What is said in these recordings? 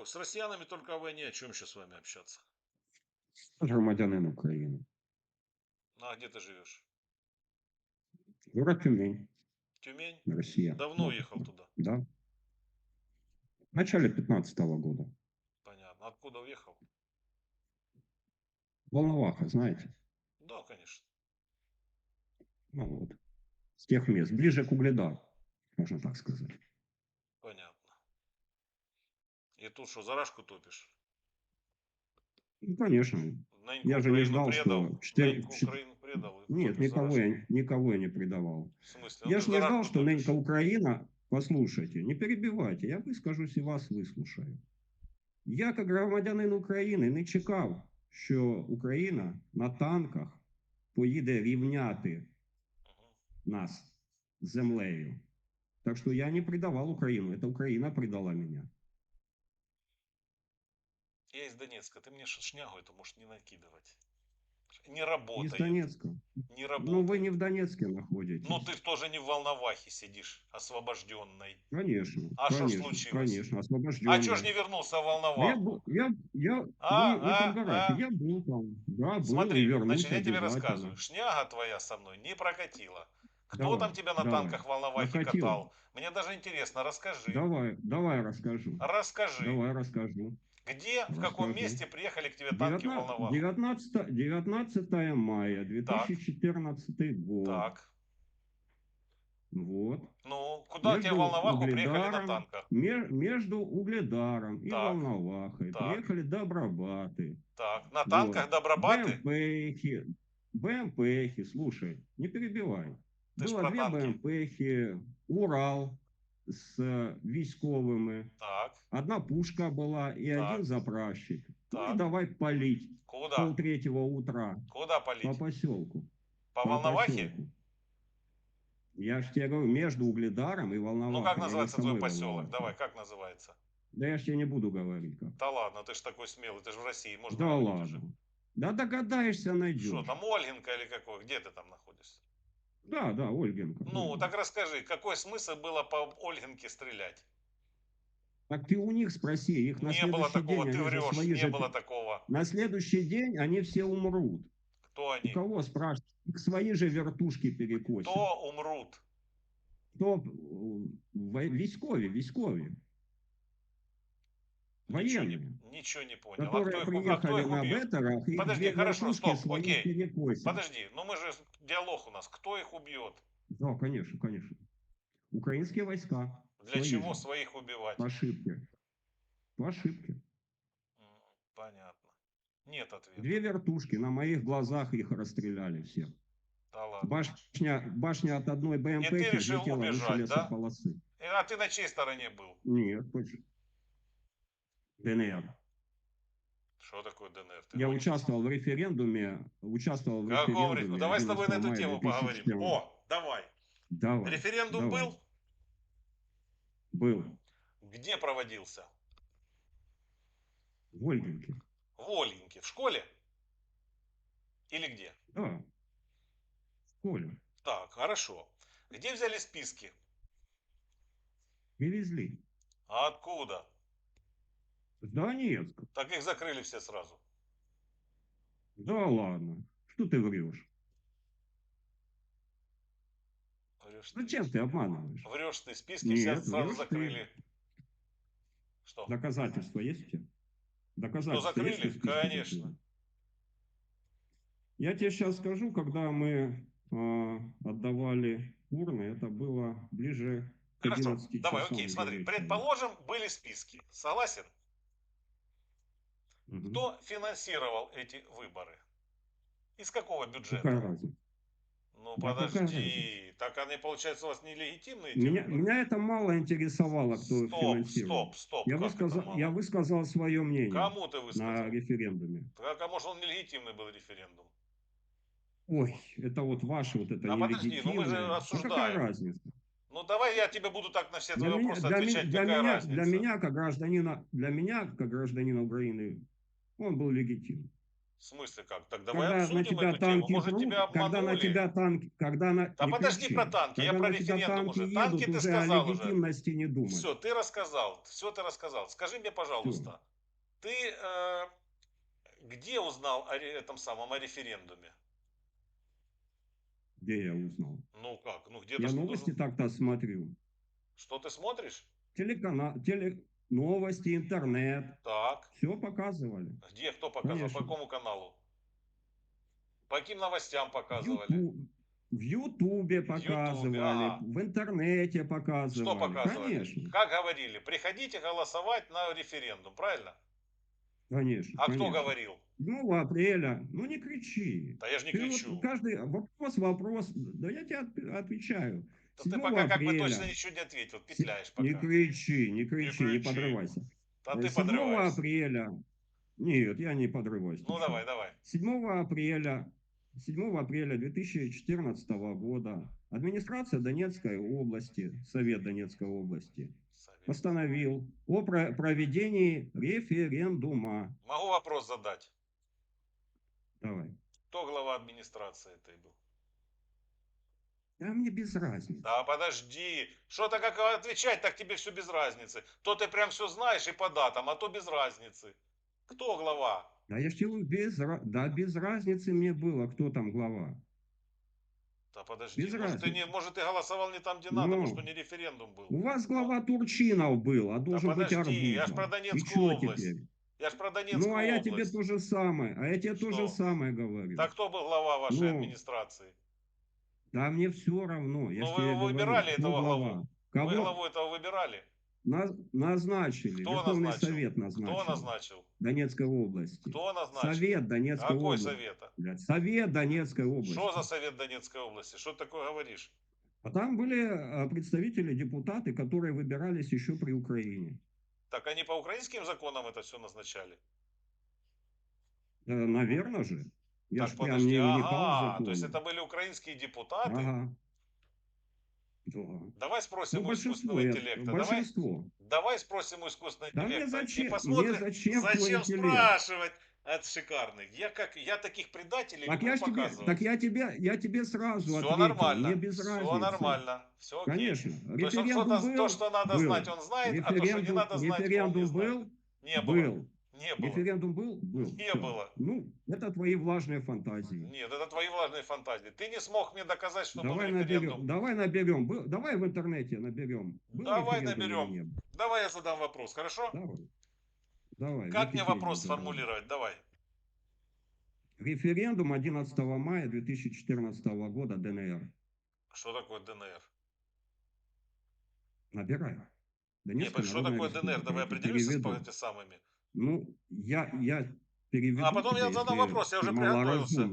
Ой, с россиянами только о войне, о чем еще с вами общаться? Громадянин України. А где ты живешь? Город Тюмень, Тюмень? Россия. Давно Да. уехал туда? Да. В начале 15 года. Понятно. Откуда уехал? Волноваха, знаете? Да, конечно. Ну вот. С тех мест. Ближе к Угледару, можно так сказать. Понятно. И тут что, зарашку топишь? Ну, конечно. Ныньку Я же не Украину ждал, предал, что... четыре- ныньку чет- Украину предал. и Нет, топишь никого зарашку. я, никого я не предавал. В смысле? Ну, Я ты же не ждал, зарашку что топишь. нынче Украина... Послушайте, не перебивайте, я выскажусь і вас вислушаю. Я, як громадянин України, не чекав, що Україна на танках поїде рівняти Мгм. нас з землею. Так что я не предавал Украину, это Украина предала меня. Я из Донецка. Ты мне шнягу эту можешь не накидывать. Не Из работает. Донецка. Не Ну, работает. вы не в Донецке находитесь. Ну, ты тоже не в Волновахе сидишь, освобожденной. Конечно. А что случилось? Конечно, освобожденный. А чё ж не вернулся в Я Волноваху? был, я, я, А, не а, а. я был там, да, был, Смотри, значит, я тебе рассказываю. Шняга твоя со мной не прокатила. Кто Давай, там тебя на давай. танках в Волновахе Прокатила. катал? Мне даже интересно, расскажи. Давай, давай расскажу. Расскажи, Давай расскажу. Где, в каком Расскажу. месте приехали к тебе танки в 19, Волноваху? 19, 19 мая 2014 год. Так, Вот. ну, куда Между тебе Волноваху приехали на танках? Ме- между Угледаром и Так. Волновахой Так. приехали добробаты. Так, на Вот. танках Добробаты? БМПхи. БМПхи, слушай, не перебивай. Ты Было две танки. БМПхи, Урал с э, військовими. Так, Одна пушка была и Так. один заправщик. Ну Так. и давай палить. куда? Пол третьего утра Куда палить? по поселку. По Волновахе? поселку. Я же тебе говорю, между Угледаром и Волновахой. Ну, как называется твой поселок? Волновахой. Давай, как называется? Да я ж тебе не буду говорить как. Да ладно, ты ж такой смелый, ты же в России, можно Да говорить уже. ладно. Да догадаешься, найдешь. Что, там Ольгинка или какой? Где ты там находишься? Да, да, Ольгенко. Ну, Ольгенко. так расскажи, какой смысл было по Ольгинке стрелять? Так ты у них спроси, их на Не было следующий такого, день, ты они же врешь, свои не же- было такого. На следующий день они все умрут. Кто У они? кого спрашивать? Их свои же вертушки перекосят. Кто умрут? Кто? э, во- Військові, військові. Ничего не, Военные. ничего не понял. А Которые кто их, у- а кто приехали их на убьет? беттерах и Подожди, две хорошо, вертушки стоп, свои окей. перекосят. Подожди, ну мы же, диалог у нас, кто их убьет? Да, конечно, конечно. Украинские войска. Для Свои чего же. своих убивать? По ошибке. По ошибке. Понятно. Нет ответа. Две вертушки, на моих глазах их расстреляли всех. Да ладно. Башня, башня от одной БМП ты решил убежать, да? А ты на чьей стороне был? Нет, почему? ДНР. Что такое ДНР? Ты Я гонишь? участвовал в референдуме, участвовал в Каком референдуме. реф- Давай с тобой на 11 эту тему поговорим. 2014. О, давай. Давай. Референдум давай. был? Был. Где проводился? В Ольгинке. В Ольгинке. В школе? Или где? Да. В школе. Так, хорошо. Где взяли списки? Привезли. А откуда? С Донецка. Так их закрыли все сразу. Да ладно. Что ты врешь? Врешь ты. Зачем ты обманываешь? Врешь ты, списки Нет, все сразу врешь ты. закрыли. Что? Доказательства есть у тебя? Доказательства закрыли? есть, что Конечно. закрыли? Я тебе сейчас скажу, когда мы а, отдавали урны, это было ближе к Хорошо, 11 давай, часам окей, уже смотри. Предположим, были списки. Согласен? Мгм. Кто финансировал эти выборы? Из какого бюджета? Какая? Ну Да подожди, так они, получается, у вас нелегитимные? Меня, выборы? меня это мало интересовало, кто Стоп, финансировал. стоп, стоп. Я высказал, я высказал свое мнение Кому ты на высказал? референдуме. Так, а может он нелегитимный был референдум? Ой, это вот ваше вот это А подожди, ну мы же нелегитимное. Ну, обсуждаем. какая разница? Ну давай я тебе буду так на все твои Для меня, вопросы ми- отвечать, для какая меня, разница? для меня, как гражданина, для меня, как гражданина Украины, он был легитимным. В смысле как? Так давай Когда на обсудим тебя эту тему. танки Может, прут, тебя когда на обманули? тебя танки, когда на... Да не подожди кричи. про танки, я Когда про на тебя референдум танки уже. едут, Танки ты уже сказал о уже. легитимности не думай. Все, ты рассказал, все ты рассказал. Скажи мне, пожалуйста, ты э, где узнал о этом самом о референдуме? Где я узнал? Ну как? Ну где-то Я новости так-то смотрю. что ты смотришь? Телеканал, теле... новости, интернет. Так, Все показывали. где кто показал? Конечно. По какому каналу? По каким новостям В показывали? В Ютубе показывали, ага. в интернете показывали. Что показывали? Конечно, Как говорили, приходите голосовать на референдум, правильно? конечно. А кто конечно. говорил? 7 апреля. Ну не кричи. Да я же не Ты вот кричу. каждый вопрос, вопрос. Да я тебе от- отвечаю. Да ты 7 пока как бы апреля. точно ничего не ответил, петляешь Не пока. кричи, не кричи, не, кричи. подрывайся. А Э, ты 7 подрываешься. апреля. Нет, я не подрываюсь. Ну давай, давай. 7 апреля, 7 апреля 2014 года администрация Донецкой области, Совет Донецкой области Совет. постановил о про- проведении референдума. Могу вопрос задать. Давай. Кто глава администрации этой был? Да мне без разницы. Да подожди. Что-то как отвечать, так тебе все без разницы. То ты прям все знаешь и по датам, а то без разницы. Кто глава? Да я ж без, да без разницы мне было, кто там глава. Да подожди. Без может, ты не, может, ты голосовал не там, где надо, Ну. может, что не референдум был. У вас глава Турчинов был, а должен быть подожди, я ж Арбузов. про И Донецкую область. теперь? Я ж про Донецкую Ну, а я тебе область. то же самое, а я тебе то же Что? самое говорю. Так кто был глава вашей Ну. администрации? Да мне все равно. Я Ну, ж вы говорю, выбирали кто этого глава. главу? Кого Вы главу этого выбирали? Наз- назначили? Кто Верховный назначил? Совет назначил. Кто назначил? Донецкой области. Кто назначил? Совет Донецкой Какой области. совета? Блядь, Совет Донецкой области. Что за совет Донецкой области? Что ты такое говоришь? А там были а, представители, депутаты, которые выбирались еще при Украине. Так они по украинским законам это все назначали? наверное же. Я так ж подожди, не ага, то есть это были украинские депутаты? Ага. Да. Давай спросим Ну, у искусственного интеллекта. Давай, большинство. давай спросим у искусственного Да интеллекта. зачем, и посмотрим, зачем зачем спрашивать от шикарных. Я как я таких предателей Так я, тебе, так я тебе, я тебе сразу все ответил, нормально. мне без все разницы. нормально. Все окей. Конечно. То Референдум что-то, был, то, что надо был. знать, он знает, а то, что не референдум, надо знать, он не референдум знает. был, Не было. был. Не было. Референдум был, был. Не Всё. было. Ну, это твои влажные фантазии. Нет, это твои влажные фантазии. Ты не смог мне доказать, что давай был референдум. наберем, давай наберем, Был- давай в интернете наберем. Был Давай наберем. Давай я задам вопрос, хорошо? Давай. Давай. Как мне вопрос задавай. сформулировать? Давай. Референдум 11 мая 2014 года ДНР. Что такое ДНР? Набирай. Не, Донецкая что Народная такое ДНР? Давай определимся с переведу. этими самыми. Ну, я, я переведу. А потом я задам вопрос, я уже приготовился.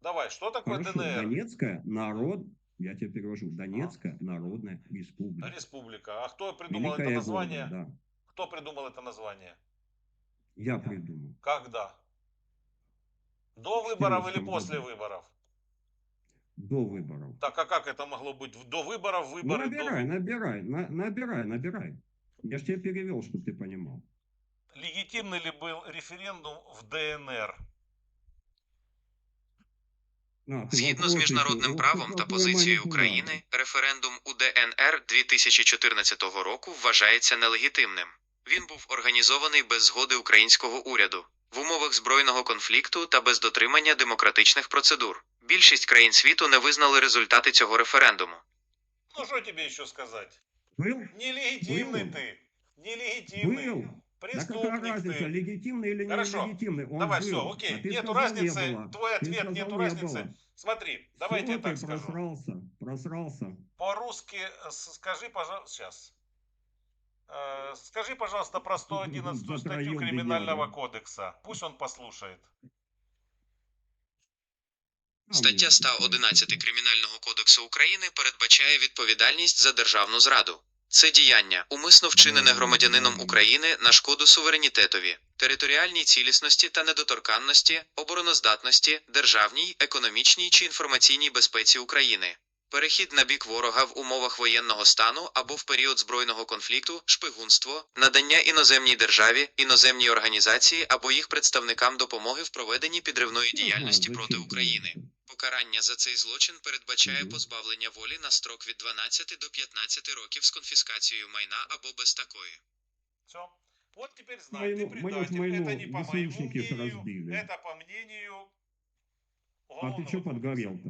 Давай, что такое Хорошо, ДНР? Донецкая народ, я тебе перевожу, Донецкая Народная Республика. Республика. А кто придумал Великая это название? гордая, да. Кто придумал это название? Я придумал. Когда? До выборов или 14 после году. выборов? До выборов. Так, а как это могло быть? До выборов, Ну, выборы, до набирай, набирай, на- набирай, набирай. Я же тебе перевел, чтобы ты понимал. Легитимный ли был референдум в ДНР? На, ты Згідно з вопросы міжнародним эти, правом ох, та какой позицією манипулятор. України, референдум у ДНР 2014 року вважається нелегітимним. Він був організований без згоди українського уряду в умовах збройного конфлікту та без дотримання демократичних процедур. Більшість країн світу не визнали результати цього референдуму. Ну, что тебе еще сказать? Был? Нелегитимный Был. ты. Нелегитимный. Был. Да какая Преступник разница, ты. легитимный или не Хорошо. легитимный? Он Давай, был. все, окей. А ты нету сказал, разницы. Не было. Твой Ты ответ, сказал, нету не разницы. было. Смотри, давайте Всё, я так ты скажу. просрался, просрался. По-русски э, с- скажи, пожалуйста, сейчас. Скажи, пожалуйста, про 111 статью Затроил Криминального беднягу. кодекса. Пусть он послушает. А Стаття мне 111 какая Кримінального кодексу України передбачає відповідальність за державну зраду. Це діяння, умисно вчинене громадянином України на шкоду суверенітетові, територіальній цілісності та недоторканності, обороноздатності, державній, економічній чи інформаційній безпеці України. перехід на бік ворога в умовах воєнного стану або в період збройного конфлікту, шпигунство, надання іноземній державі, іноземній організації або їх представникам допомоги в проведенні підривної Я знаю, діяльності проти зачем України. це. Покарання за цей злочин передбачає Мгм. позбавлення волі на строк від 12 до 15 років з конфіскацією майна або без такої. Все. Вот теперь знай, ты Моему- моё ж предатель. майно это не по моему ГСУшники ж мнению, разбили. это по мнению А ты уголовного что кодекса. подгорел-то?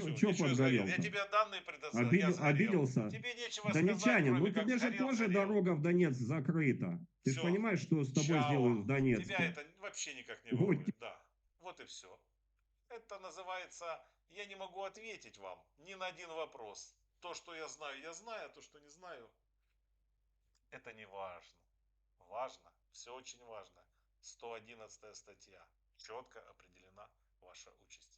Ничего сгорел. подгорел-то? Я тебе данные предоставил. Обидел- обиделся? Тебе нечего Донечанин, сказать, ну тебе же тоже сгорел. дорога в Донецк закрыта. Ты же Всё. понимаешь, что с тобой Чао. сделают в Донецке? Тебя это вообще никак не Вот. волнует. Да. Вот и все. Это называется, я не могу ответить вам ни на один вопрос. То, что я знаю, я знаю, а то, что не знаю, это не важно. Важно, все очень важно. 111 статья. Четко определена ваша участь.